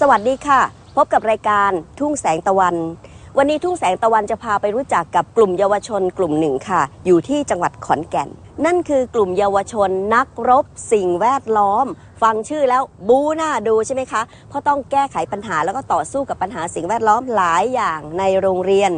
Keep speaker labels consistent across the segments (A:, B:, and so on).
A: สวัสดีค่ะ
B: พบกับรายการทุ่งแสงตะวัน วันนี้ทุ่งแสงตะวันจะพาไปรู้จักกับกลุ่มเยาวชนกลุ่มหนึ่งค่ะ อยู่ที่จังหวัดขอนแก่น นั่นคือกลุ่มเยาวชนนักรบสิ่งแวดล้อม ฟังชื่อแล้วบูน่าดูใช่ไหมคะ เพราะต้องแก้ไขปัญหาแล้วก็ต่อสู้กับปัญหาสิ่งแวดล้อมหลายอย่างในโรงเรียน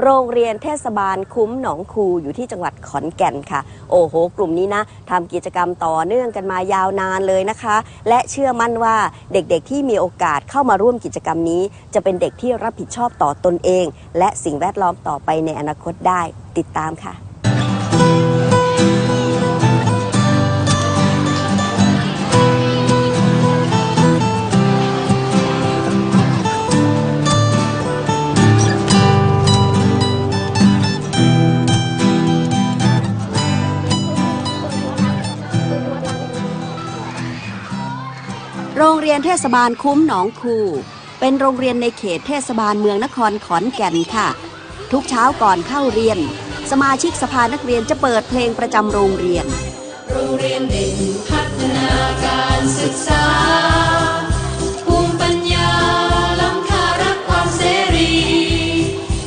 B: โรงเรียนเทศบาลคุ้มหนองคูอยู่ที่จังหวัดขอนแก่นค่ะ โอ้โห กลุ่มนี้นะทำกิจกรรมต่อเนื่องกันมายาวนานเลยนะคะ และเชื่อมั่นว่าเด็กๆที่มีโอกาสเข้ามาร่วมกิจกรรมนี้ จะเป็นเด็กที่รับผิดชอบต่อตนเอง และสิ่งแวดล้อมต่อไปในอนาคตได้ติดตามค่ะ โรงเรียนเทศบาลคุ้มหนองคู เป็นโรงเรียนในเขตเทศบาลเมืองนครขอนแก่นค่ะ ทุกเช้าก่อนเข้าเรียน สมาชิกสภานักเรียนจะเปิดเพลงประจำโรงเรียน
C: โรงเรียนเด่นพัฒนาการศึกษาภูมิปัญญาล้ำค่ารักความเสรี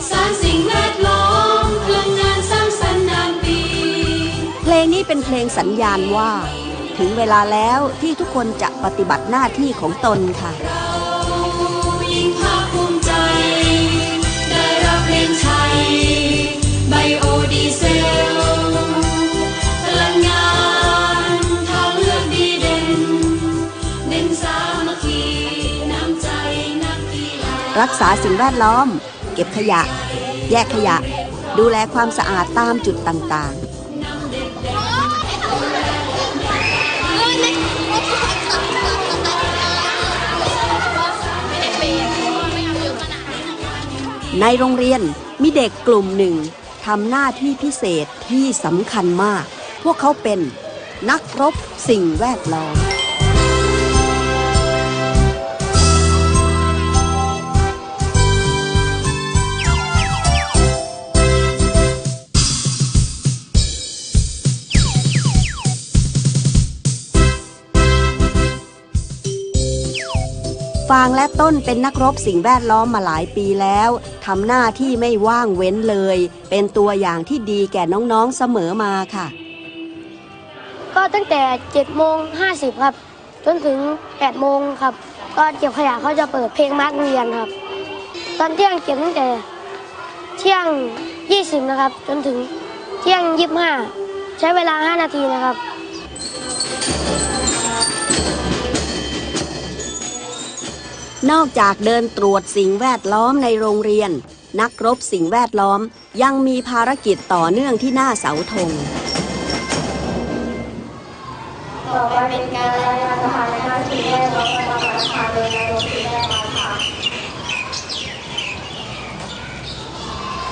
C: สารสิ่งแวดล้อมพลังงานสร้างสรรค์นานปี
B: เพลงนี้เป็นเพลงสัญญาณว่า ถึงเวลาแล้วที่ทุกคนจะปฏิบัติหน้าที่ของตนค่ะ
C: รักดีเด่นเน้นสามัคคีน้ำใจนักกีฬา
B: รักษาสิ่งแวดล้อม เก็บขยะ แยกขยะ ดูแลความสะอาดตามจุดต่างๆ ในโรงเรียนมีเด็กกลุ่มหนึ่งทำหน้าที่พิเศษที่สำคัญมาก พวกเขาเป็นนักรบสิ่งแวดล้อม ฟางและต้นเป็นนักรบสิ่งแวดล้อมมาหลายปีแล้ว ทำหน้าที่ไม่ว่างเว้นเลย เป็นตัวอย่างที่ดีแก่น้องๆเสมอมาค่ะ
D: ก็ตั้งแต่7โมง50ครับ จนถึง8โมงครับ ก็เก็บขยะเขาจะเปิดเพลงมาร์กเรียนครับ ตอนเที่ยงเก็บตั้งแต่เที่ยง 20 นะครับ จนถึงเที่ยง 25 ใช้เวลา 5 นาทีนะครับ
B: นอกจากเดินตรวจสิ่งแวดล้อมในโรงเรียน นักรบสิ่งแวดล้อมยังมีภารกิจต่อเนื่องที่หน้าเสาธง
E: ต่อไปเป็นการรายงานสถานการณ์สิ่งแวดล้อมประจำวันอังคารโดยนายกสิ่งแวดล้อมค่ะ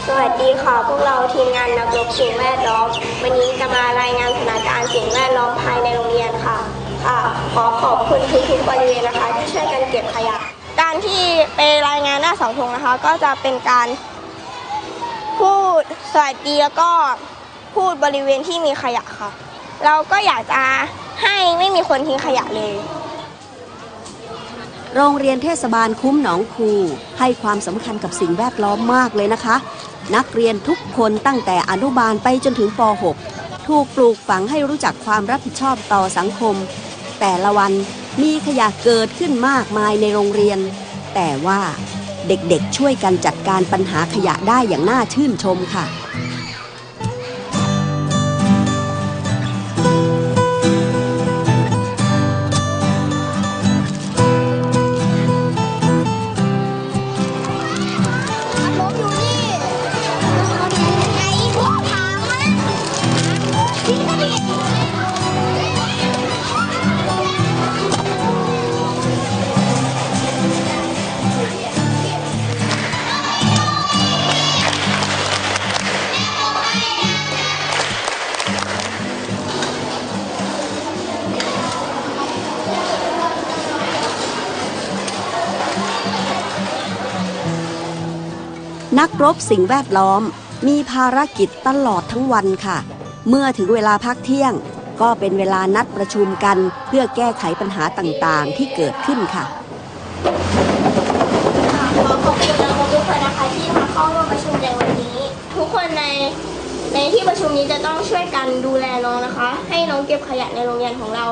E: สวัสดีค่ะพวกเราทีมงานนักรบสิ่งแวดล้อม วันนี้จะมารายงานสถานการณ์สิ่งแวดล้อมภายในโรงเรียนค่ะ ค่ะ ขอขอบคุณทุกๆบริเวณนะคะ ที่ช่วยกันเก็บขยะ การที่ไปรายงานหน้าเสาธงนะคะ ก็จะเป็นการพูดสวัสดีแล้วก็พูดบริเวณที่มีขยะค่ะ เราก็อยากจะให้ไม่มีคนทิ้งขยะเลย
B: โรงเรียนเทศบาลคุ้มหนองคูให้ความสำคัญกับสิ่งแวดล้อมมากเลยนะคะ นักเรียนทุกคนตั้งแต่อนุบาลไปจนถึงป .6 ถูกปลูกฝังให้รู้จักความรับผิดชอบต่อสังคม แต่ละวัน มีขยะเกิดขึ้นมากมายในโรงเรียน แต่ว่าเด็กๆช่วยกันจัดการปัญหาขยะได้อย่างน่าชื่นชมค่ะ รบสิ่งแวดล้อม มีภารกิจตลอดทั้งวันค่ะ เมื่อถึงเวลาพักเที่ยง ก็เป็นเวลานัดประชุมกัน เพื่อแก้ไขปัญหาต่างๆ ที่เกิดขึ้นค่ะ
E: ขอขอบคุณน้องๆทุกคนนะคะที่มาเข้าร่วมประชุมในวันนี้ ทุกคนในในที่ประชุมนี้จะต้องช่วยกันดูแลน้องนะคะ ให้น้องเก็บขยะในโรงเรียนของเรา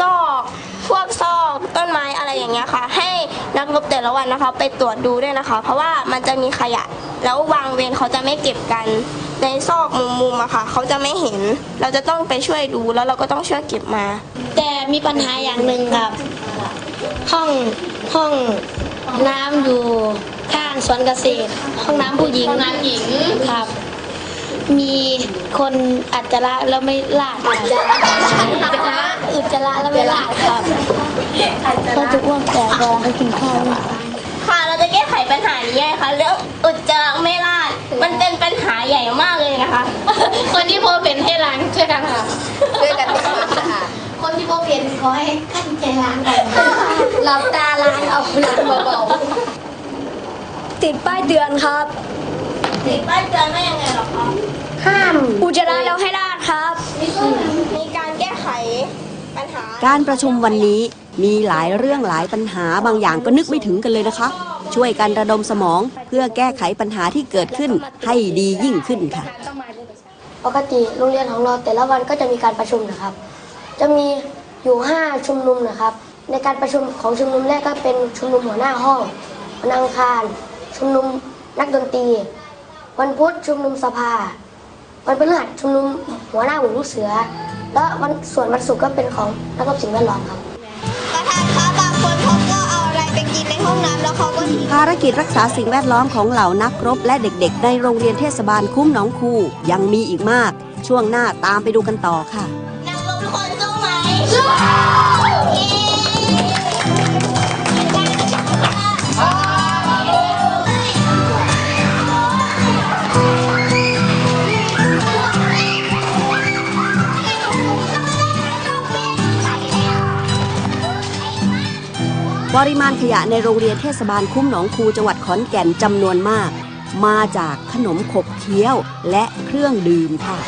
E: ซอกพวกซอกต้นไม้อะไรอย่างเงี้ยค่ะ ให้นักรบแต่ละวันนะคะ ไปตรวจดูด้วยนะคะ เพราะว่ามันจะมีขยะ แล้ววางเวรเขาจะไม่เก็บกันในซอกมุมๆอะค่ะ เขาจะไม่เห็น เราจะต้องไปช่วยดูแล้วเราก็ต้องช่วยเก็บมา
D: แต่มีปัญหาอย่างหนึ่งครับ ห้องห้องน้ำอยู่ข้างสวนเกษตร ห้องน้ำผู้หญิงน้ำหญิงครับ มีคนอัจจาระแล้วไม่ลาดอัจจาระ อุจจาระอุจจาระแล้วไม่ลาดครับก็จะอ้วกแตกเวลาเขากินข้าว
E: ค่ะเราจะแก้ไขปัญหานี้ยังไงคะเรื่องอุจจาระไม่ราดมันเป็นปัญหาใหญ่มากเลยนะคะ
D: คนที่พบเห็นให้ล้างช่วยกันค่ะ
E: ด้วยกันทำความสะอาด
D: คนที่พบเห็นขอให้ขั้นใจล้างก่อนหลับตาล้างเอาล้างเบาๆติดป้ายเตือนครับ
E: ติดป้ายเตือนว่ายังไงหรอคะ
D: ห้ามอุจจาระแล้วให้ลาดครับ
E: มีการแก้ไขปัญหา
B: การประชุมวันนี้มีหลายเรื่องหลายปัญหาบางอย่างก็นึกไม่ถึงกันเลยนะคะ ช่วยกันระดมสมองเพื่อแก้ไขปัญหาที่เกิดขึ้นให้ดียิ่งขึ้นค่ะ
D: ปกติโรงเรียนของเราแต่ละวันก็จะมีการประชุมนะครับ จะมีอยู่ 5 ชุมนุมนะครับ ในการประชุมของชุมนุมแรกก็เป็นชุมนุมหัวหน้าห้องวันอังคาร ชุมนุมนักดนตรี วันพุธชุมนุมสภา วันพฤหัสชุมนุมหัวหน้าหมู่ลูกเสือ และวันส่วนวันศุกร์ก็เป็นของนักรบสิ่งแวดล้อมครับ
E: ประธานคะบางคนเขาก็เอาอะไรไปกินในห้องน้ำแล้วเขาก็ทิ้ง
B: ภารกิจรักษาสิ่งแวดล้อมของเหล่านักรบและเด็กๆ ในโรงเรียนเทศบาลคุ้มหนองคูยังมีอีกมาก ช่วงหน้าตามไปดูกันต่อค่ะ
E: นักรบทุกคนสู้ไหมสู้
B: ปริมาณขยะในโรงเรียนเทศบาลคุ้มหนองคูจังหวัดขอนแก่นจำนวนมาก มาจากขนมขบเคี้ยวและเครื่องดื่มค่ะ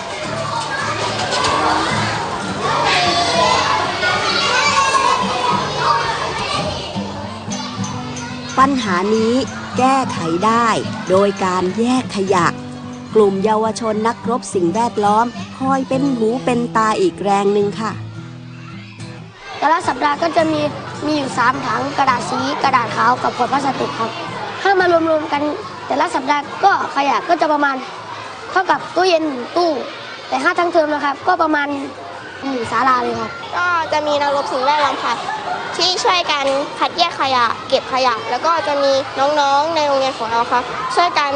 B: ปัญหานี้แก้ไขได้โดยการแยกขยะ กลุ่มเยาวชนนักรบสิ่งแวดล้อม คอยเป็นหูเป็นตาอีกแรงหนึ่งค่ะ
D: แต่ละสัปดาห์ก็จะมี มีอยู่ 3 ถังกระดาษสีกระดาษขาวกับขวดพลาสติกครับ ถ้ามารวมๆกันแต่ละสัปดาห์ก็ขยะก็จะประมาณ เท่ากับตู้เย็นตู้ แต่ถ้าทั้งเทอมนะครับ ก็ประมาณหนึ่งศาลาเลยครับ
E: ก็จะมีนักรบสิ่งแวดล้อมค่ะ ที่ช่วยกันคัดแยกขยะ เก็บขยะ แล้วก็จะมีน้องๆในโรงเรียนของเราค่ะช่วยกัน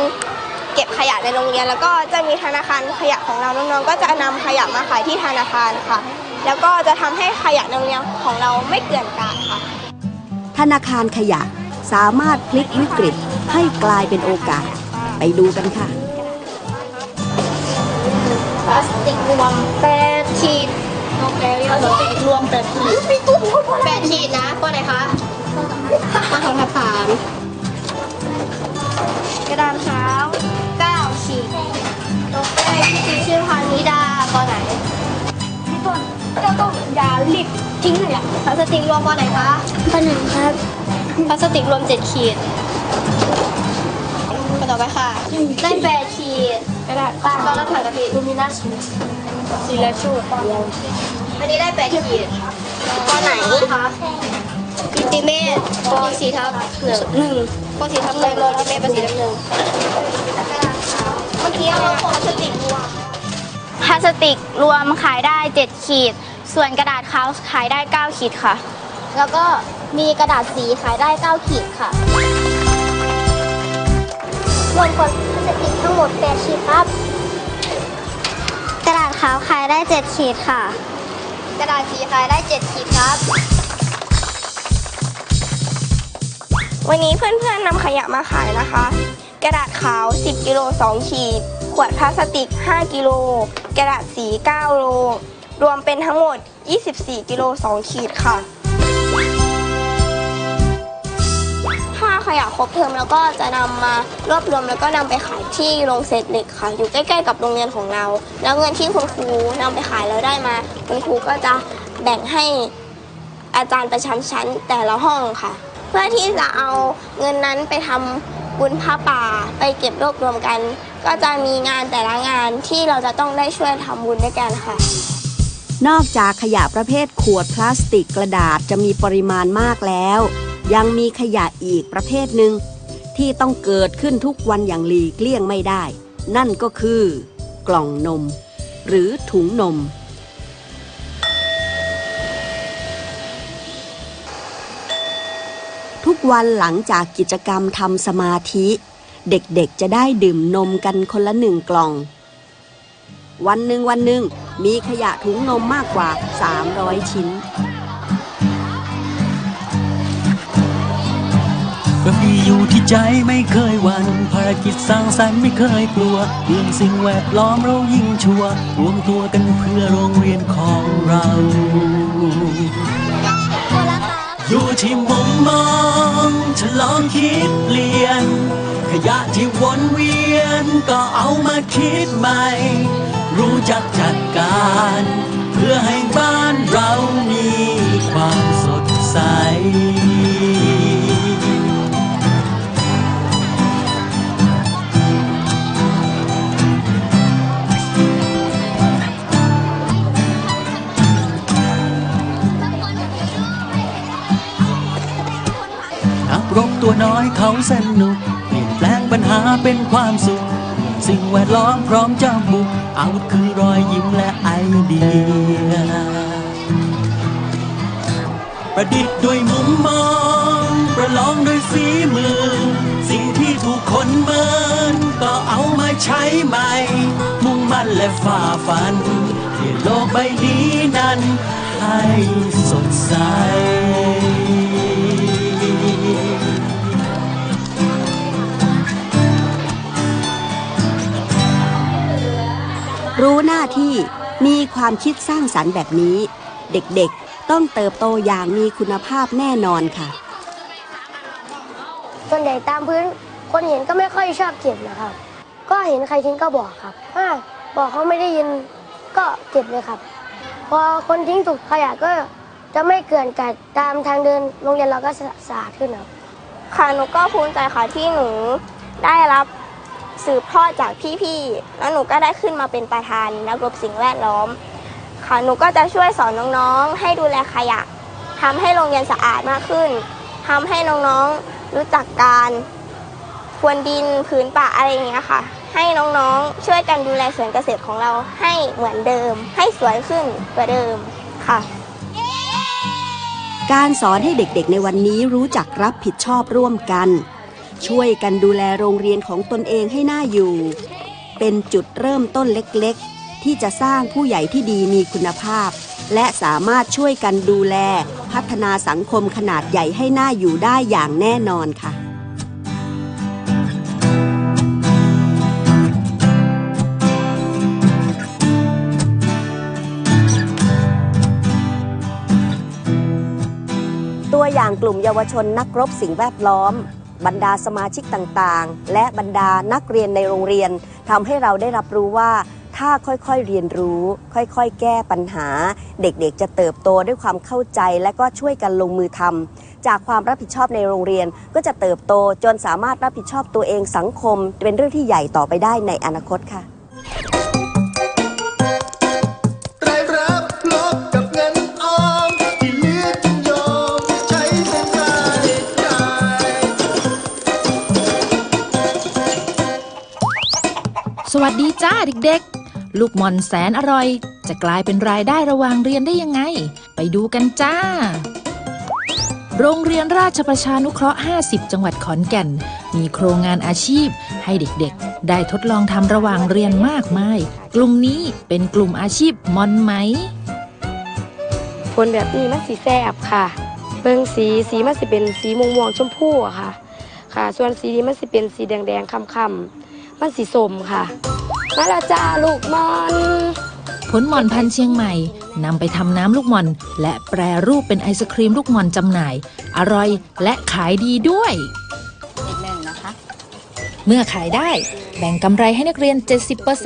E: เก็บขยะในโรงเรียน แล้วก็จะมีธนาคารขยะของเราน้องๆก็จะนำขยะมาขายที่ธนาคารค่ะ แล้วก็จะทำให้ขยะในโรงเรียนของเราไม่เกลื่อนกลาดค่ะ
B: ธนาคารขยะสามารถพลิกวิกฤตให้กลายเป็นโอกาส ไปดูกันค่ะ
E: พลาสติกรวมแปดขีดโอเคพลาสติกรวมแปดขีดมีตู้แปดขีดนะข้อไหนคะข้อสองทับสามกระดานขาวเก้าขีดโอเคที่ชื่อพานิดาข้อไหนพี่ต้น เจ้าต้องอย่ารีบทิ้งเลยอะพลาสติกรวมข้อไหนคะ
D: ข้อหนึ่งครับ
E: พลาสติกรวมเจ็ดขีดข้อต่อไปค่ะได้แปดขีดกระดาษตามตอนรับถ่ายกระผิด
D: ลูมินัส
E: สีและชูดอันนี้ได้แปดขีดข้อไหนคะอินติเมตปสี่ทับหนึ่งหนึ่งปสี่ทับหนึ่งโลจิเมตปสี่ทับหนึ่งเมื่อกี้เราพลาสติกรวม
F: พลาสติกรวมขายได้ 7 ขีด ส่วนกระดาษขาวขายได้ 9 ขีดค่ะ
E: แล้วก็มีกระดาษสีขายได้ 9 ขีดค่ะ
D: รวมผลพลาสติกทั้งหมด8ชิ้นครับ
F: กระดาษขาวขายได้ 7 ขีดค่ะ
E: กระดาษสีขายได้ 7 ขีดครับ วันนี้เพื่อนๆนำขยะมาขายนะคะ กระดาษขาว 10 กิโล 2 ขีด ขวดพลาสติก 5 กิโล กระดาษสี 9 โล รวมเป็นทั้งหมด 24 กิโล 2 ขีดค่ะค่าขยะครบเทอมแล้วก็จะนำมารวบรวมแล้วก็นำไปขายที่โรงเศษเหล็กค่ะ อยู่ใกล้ๆกับโรงเรียนของเรา แล้วเงินที่คุณครูนำไปขายแล้วได้มา คุณครูก็จะแบ่งให้อาจารย์ประจำชั้นแต่ละห้องค่ะ เพื่อที่จะเอาเงินนั้นไปทำ บุญพระป่าไปเก็บรวบรวมกัน ก็จะมีงานแต่ละงานที่เราจะต้องได้ช่วยทำบุญด้วยกันค่ะ
B: นอกจากขยะประเภทขวดพลาสติกกระดาษจะมีปริมาณมากแล้ว ยังมีขยะอีกประเภทหนึ่งที่ต้องเกิดขึ้นทุกวันอย่างหลีกเลี่ยงไม่ได้ นั่นก็คือกล่องนม หรือถุงนม ทุก วันหลังจากกิจกรรมทำสมาธิ เด็กๆจะได้ดื่มนมกันคนละหนึ่งกล่อง วันหนึ่งวันหนึ่งมีขยะถุงนมมากกว่า 300 ชิ้น
A: กระบี่อยู่ที่ใจไม่เคยหวัน ภารกิจสร้างสรรค์ไม่เคยกลัวเรื่องสิ่งแวดล้อมเรายิ่งชัวร์รวมตัวกันเพื่อโรงเรียนของเรา อยู่ที่มุมมอง ฉลองคิดเปลี่ยน ขยะที่วนเวียนก็เอามาคิดใหม่ รู้จักจัดการ เพื่อให้บ้านเรามีความสดใส รบตัวน้อยเขาสนุก เปลี่ยนแปลงปัญหาเป็นความสุข สิ่งแวดล้อมพร้อมจะบุกอาวุธคือรอยยิ้มและไอเดีย ประดิษฐ์ด้วยมุมมอง ประลองด้วยฝีมือ สิ่งที่ถูกคนเมินก็เอามาใช้ใหม่ มุ่งมั่นและฝ่าฟันเปลี่โลกใบนี้นั้นให้สดใส
B: รู้หน้าที่มีความคิดสร้างสรรค์แบบนี้ เด็กๆต้องเติบโตอย่างมีคุณภาพแน่นอนค่ะ
D: ส่วนใหญ่ตามพื้น คนเห็นก็ไม่ค่อยชอบเก็บนะครับ ก็เห็นใครทิ้งก็บอกครับถ้าบอกเขาไม่ได้ยินก็เก็บเลยครับ พอคนทิ้งถูกขยะก็ จะไม่เกลื่อนกัดตามทางเดินโรงเรียนเราก็สะอาดขึ้นครับ
E: ค่ะหนูก็ภูมิใจค่ะที่หนูได้รับสืบทอดจากพี่ๆแล้วหนูก็ได้ขึ้นมาเป็นประธานนักรบสิ่งแวดล้อม ค่ะหนูก็จะช่วยสอนน้องๆ ให้ดูแลขยะทำให้โรงเรียนสะอาดมากขึ้นทำให้น้องๆรู้จักการควนดินผืนป่าอะไรอย่างเงี้ยค่ะ ให้น้องๆช่วยกันดูแลสวนเกษตรของเราให้เหมือนเดิม ให้สวยขึ้นกว่าเดิมค่ะ
B: การสอนให้เด็กๆในวันนี้รู้จักรับผิดชอบร่วมกัน ช่วยกันดูแลโรงเรียนของตนเองให้น่าอยู่ เป็นจุดเริ่มต้นเล็กๆ ที่จะสร้างผู้ใหญ่ที่ดีมีคุณภาพ และสามารถช่วยกันดูแล พัฒนาสังคมขนาดใหญ่ให้น่าอยู่ได้อย่างแน่นอนค่ะ อย่างกลุ่มเยาวชนนักรบสิ่งแวดล้อม บรรดาสมาชิกต่างๆ และบรรดานักเรียนในโรงเรียนทำให้เราได้รับรู้ว่าถ้าค่อยๆเรียนรู้ ค่อยๆ แก้ปัญหา เด็กๆ จะเติบโตด้วยความเข้าใจและก็ช่วยกันลงมือทำจากความรับผิดชอบในโรงเรียนก็จะเติบโตจนสามารถรับผิดชอบตัวเองสังคม เป็นเรื่องที่ใหญ่ต่อไปได้ในอนาคตค่ะ
G: สวัสดีจ้าเด็กๆ ลูกมอนแสนอร่อย จะกลายเป็นรายได้ระหว่างเรียนได้ยังไง ไปดูกันจ้า โรงเรียนราชประชานุเคราะห์ 50 จังหวัดขอนแก่น มีโครงงานอาชีพ ให้เด็กๆ ได้ทดลองทำระหว่างเรียนมากมาย กลุ่มนี้เป็นกลุ่มอาชีพมอนไหม
D: ผลแบบนี้มันสีแสบค่ะ เบิ่งสีสีมันสิเป็นสีม่วงๆชมพูอะค่ะ ค่ะ ส่วนสีนี้มันสิเป็นสีแดงแดงๆค่ำๆ มันสีส้มค่ะมาและจ้าลูกมอน
G: ผลหม่อนพันธุ์เชียงใหม่นำไปทำน้ำลูกหม่อน และแปรรูปเป็นไอศครีมลูกหม่อนจำหน่าย อร่อยและขายดีด้วยเมื่อขายได้แบ่งกำไรให้นักเรียน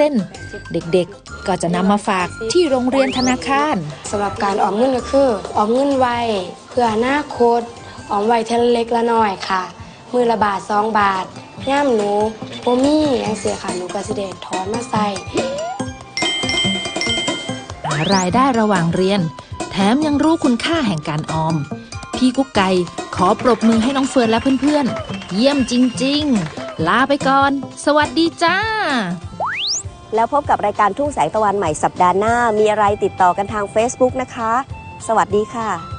G: 70%เด็กๆ ก็จะนำมาฝากที่โรงเรียนธนาคาร
H: สำหรับการออมเงินก็คือ ออมเงินไว้เพื่ออนาคตออมไว้เทละเล็กละน้อยค่ะ มือละบาทสองบาท ย่ามหนูโมมี่ยังเสียค่ะหนูก็สิเดถอนมาใส่
G: หารายได้ระหว่างเรียน แถมยังรู้คุณค่าแห่งการออม พี่กุ๊กไก่ขอปรบมือให้น้องเฟิร์นและเพื่อนๆ เยี่ยมจริง ๆ ลาไปก่อน สวัสดีจ้า
B: แล้วพบกับรายการทุ่งแสงตะวันใหม่สัปดาห์หน้า มีอะไรติดต่อกันทาง Facebook นะคะ สวัสดีค่ะ